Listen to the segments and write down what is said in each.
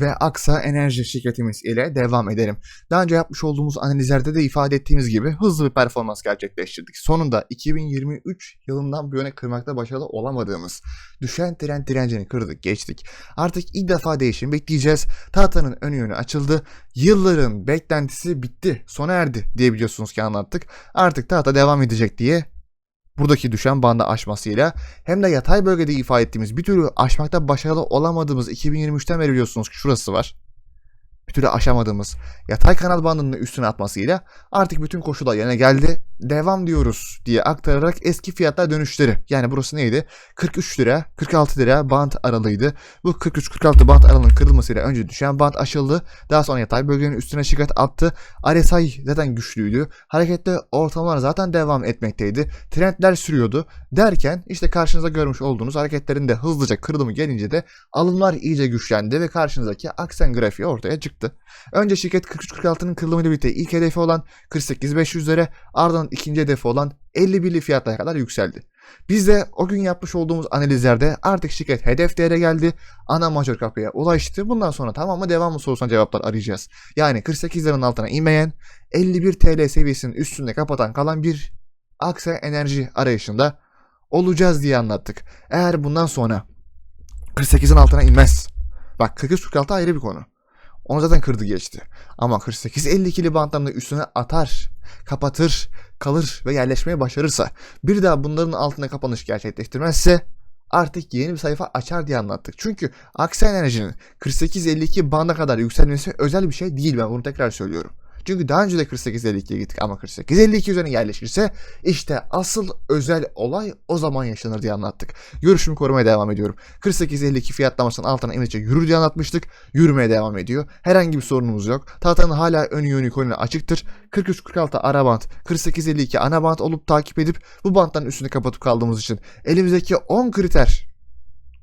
Ve Aksa Enerji şirketimiz ile devam edelim. Daha önce yapmış olduğumuz analizlerde de ifade ettiğimiz gibi hızlı bir performans gerçekleştirdik. Sonunda 2023 yılından bu yana kırmakta başarılı olamadığımız düşen tren direncini kırdık geçtik. Artık ilk defa değişim bekleyeceğiz. Tahtanın önü yönü açıldı. Yılların beklentisi bitti, sona erdi diyebiliyorsunuz ki anlattık. Artık tahta devam edecek diye buradaki düşen bandı aşmasıyla hem de yatay bölgede ifade ettiğimiz bir türlü aşmakta başarılı olamadığımız 2023'ten beri biliyorsunuz ki şurası var. Bir türlü aşamadığımız yatay kanal bandının üstüne atmasıyla artık bütün koşullar yerine geldi. Devam diyoruz diye aktararak eski fiyatlar dönüşleri. Yani burası neydi? 43 lira, 46 lira band aralığıydı. Bu 43-46 band aralığının kırılmasıyla önce düşen band aşıldı. Daha sonra yatay bölgenin üstüne şikat attı. RSI zaten güçlüydü. Hareketli ortamlar zaten devam etmekteydi. Trendler sürüyordu. Derken işte karşınıza görmüş olduğunuz hareketlerin de hızlıca kırılımı gelince de alımlar iyice güçlendi ve karşınızdaki aksen grafiği ortaya çıktı. Önce şirket 43-46'nın kırılımıyla birlikte ilk hedefi olan 48-500'lere ardından ikinci hedefi olan 51'li fiyatlara kadar yükseldi. Biz de o gün yapmış olduğumuz analizlerde artık şirket hedef değere geldi. Ana majör kapıya ulaştı. Bundan sonra tamam mı devam mı sorusuna cevaplar arayacağız. Yani 48 liranın altına inmeyen 51 TL seviyesinin üstünde kapatan kalan bir Aksa enerji arayışında olacağız diye anlattık. Eğer bundan sonra 48'in altına inmez. Bak 43-46 ayrı bir konu. Onu zaten kırdı geçti. Ama 48-52'li bantlarını üstüne atar, kapatır, kalır ve yerleşmeye başarırsa bir daha bunların altına kapanış gerçekleştirmezse artık yeni bir sayfa açar diye anlattık. Çünkü aksi enerjinin 48-52 banda kadar yükselmesi özel bir şey değil ben bunu tekrar söylüyorum. Çünkü daha önce de 48-52'ye gittik ama 48-52 üzerine yerleşirse işte asıl özel olay o zaman yaşanır diye anlattık. Görüşümü korumaya devam ediyorum. 48-52 fiyatlamasının altına inece yürür diye anlatmıştık. Yürümeye devam ediyor. Herhangi bir sorunumuz yok. Tahtanın hala önü yönü kolunu açıktır. 43-46 ara bant, 48-52 ana bant olup takip edip bu bantların üstünü kapatıp kaldığımız için elimizdeki 10 kriter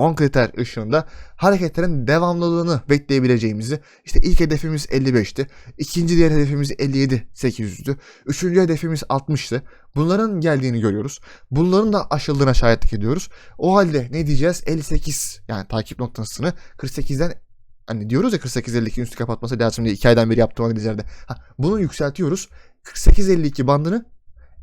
10 kriter ışığında hareketlerin devamlılığını bekleyebileceğimizi işte ilk hedefimiz 55'ti. ikinci diğer hedefimiz 57 800'dü. Üçüncü hedefimiz 60'tı. Bunların geldiğini görüyoruz. Bunların da aşıldığına şahitlik ediyoruz. O halde ne diyeceğiz? 58 yani takip noktasını 48'den hani diyoruz ya 48-52 üstü kapatması lazım diye 2 aydan beri yaptığım analizlerde. Ha, bunu yükseltiyoruz. 48-52 bandını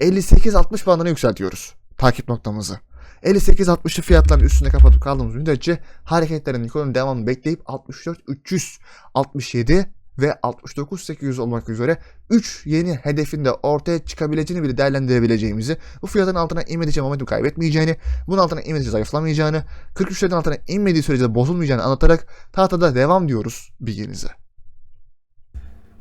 58-60 bandına yükseltiyoruz. Takip noktamızı. 58-60'lı fiyatların üstünde kapatıp kaldığımız müddetçe hareketlerin yukarı devamını bekleyip 64-300, 67 ve 69-800 olmak üzere 3 yeni hedefinde ortaya çıkabileceğini bile değerlendirebileceğimizi, bu fiyatın altına inmedikçe momentum kaybetmeyeceğini, bunun altına inmedikçe zayıflamayacağını, 43'lerin altına inmediği sürece bozulmayacağını anlatarak tahtada devam diyoruz bilginize.